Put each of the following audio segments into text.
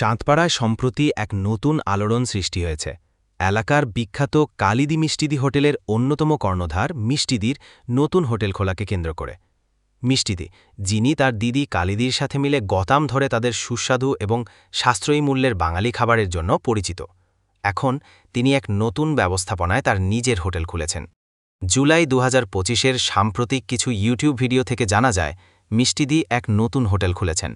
চাঁদপাড়ায় সম্প্রতি এক নতুন আলোড়ন সৃষ্টি হয়েছে। এলাকার বিখ্যাত কালিদি মিষ্টিদি হোটেলের অন্যতম কর্ণধার মিষ্টিদির নতুন হোটেল খোলাকে কেন্দ্র করে। মিষ্টিদি, যিনি তার দিদি কালিদির সাথে মিলে গতাম ধরে তাদের সুস্বাদু এবং সাশ্রয়ী মূল্যের বাঙালি খাবারের জন্য পরিচিত। এখন তিনি এক নতুন ব্যবস্থাপনায় তার নিজের হোটেল খুলেছেন। জুলাই দু হাজার সাম্প্রতিক কিছু ইউটিউব ভিডিও থেকে জানা যায়, মিষ্টিদি এক নতুন হোটেল খুলেছেন।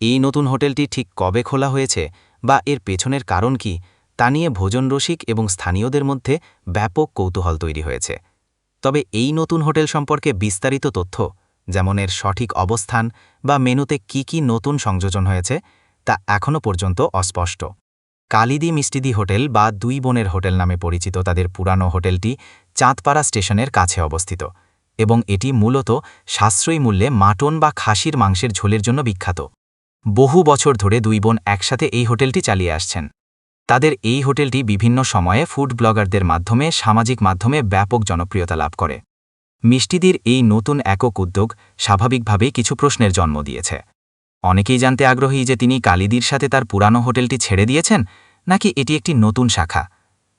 এই নতুন হোটেলটি ঠিক কবে খোলা হয়েছে বা এর পেছনের কারণ কি, তা নিয়ে ভোজনরসিক এবং স্থানীয়দের মধ্যে ব্যাপক কৌতূহল তৈরি হয়েছে। তবে এই নতুন হোটেল সম্পর্কে বিস্তারিত তথ্য, যেমন এর সঠিক অবস্থান বা মেনুতে কি কি নতুন সংযোজন হয়েছে, তা এখনও পর্যন্ত অস্পষ্ট। কালিদি মিষ্টিদি হোটেল বা দুই বোনের হোটেল নামে পরিচিত তাদের পুরানো হোটেলটি চাঁদপাড়া স্টেশনের কাছে অবস্থিত এবং এটি মূলত সাশ্রয়ী মূল্যে মাটন বা খাসির মাংসের ঝোলের জন্য বিখ্যাত। বহু বছর ধরে দুই বোন একসাথে এই হোটেলটি চালিয়ে আসছেন। তাদের এই হোটেলটি বিভিন্ন সময়ে ফুড ব্লগারদের মাধ্যমে, সামাজিক মাধ্যমে ব্যাপক জনপ্রিয়তা লাভ করে। মিষ্টিদির এই নতুন একক উদ্যোগ স্বাভাবিকভাবেই কিছু প্রশ্নের জন্ম দিয়েছে। অনেকেই জানতে আগ্রহী যে তিনি কালিদির সাথে তার পুরানো হোটেলটি ছেড়ে দিয়েছেন, নাকি এটি একটি নতুন শাখা?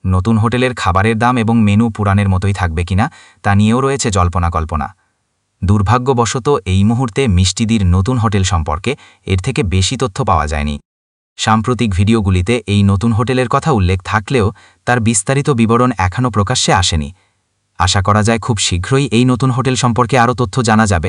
নতুন হোটেলের খাবারের দাম এবং মেনু পুরাণের মতোই থাকবে কিনা, তা নিয়েও রয়েছে জল্পনা কল্পনা। দুর্ভাগ্যবশত এই মুহূর্তে মিষ্টিদির নতুন হোটেল সম্পর্কে এর থেকে বেশি তথ্য পাওয়া যায়নি। সাম্প্রতিক ভিডিওগুলিতে এই নতুন হোটেলের কথা উল্লেখ থাকলেও তার বিস্তারিত বিবরণ এখনও প্রকাশ্যে আসেনি। আশা করা যায় খুব শীঘ্রই এই নতুন হোটেল সম্পর্কে আরও তথ্য জানা যাবে।